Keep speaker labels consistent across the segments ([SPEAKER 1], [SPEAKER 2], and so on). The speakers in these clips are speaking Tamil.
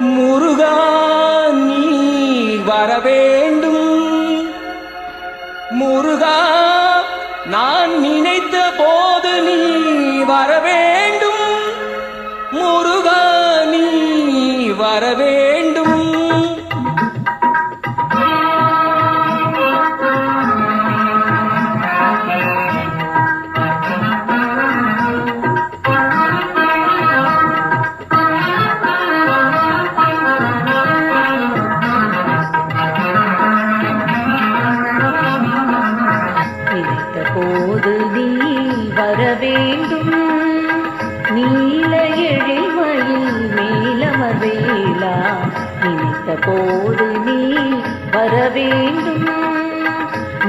[SPEAKER 1] முருகா நீ வர வேண்டும். முருகா நான் நினைத்த போது நீ வர வேண்டும். முருகா நீ வர வேண்டும்
[SPEAKER 2] வேண்டும் நீல எழில்மயில் மேலமர் வேலா நினைத்த போது நீ வர வேண்டும்?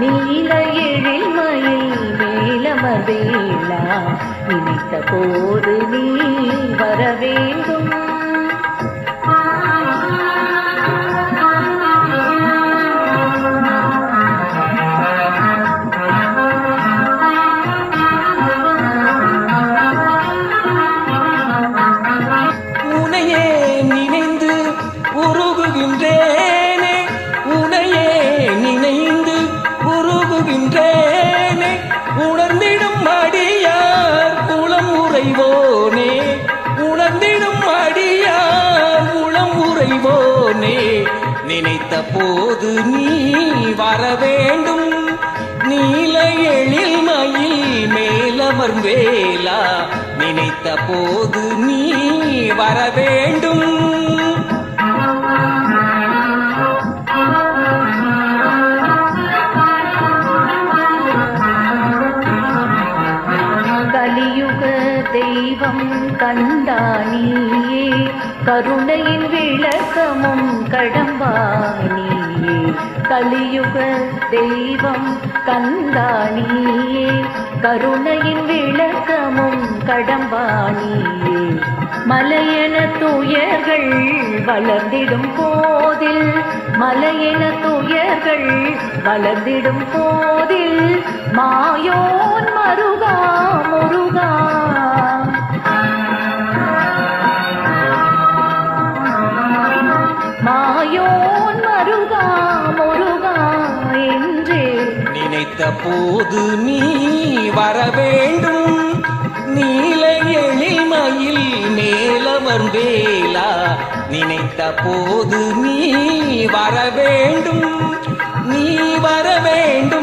[SPEAKER 2] நீல எழில்மயில் மேலமர் வேலா நினைத்த போது நீ
[SPEAKER 1] போனே நினைத்த போது நீ வர வேண்டும். நீல எழில் மயில் மேலவர் வேலா நினைத்த போது நீ வர வேண்டும்.
[SPEAKER 2] கலியுக தெய்வம் கண்டானியே. கருணையின் விளக்கமும் கடம்பானியே கலியுக தெய்வம் கண்டானியே கருணையின் விளக்கமும் கடம்பானியே மலையென துயர்கள் வளர்ந்திடும் போதில் மலையென துயர்கள் வளர்ந்திடும் போதில் மாயோன் மருகா
[SPEAKER 1] நினைத்த போது நீ வர வேண்டும். நீல எளிமையில் மயில் வேலா நினைத்த போது நீ வர வேண்டும். நீ வர வேண்டும்.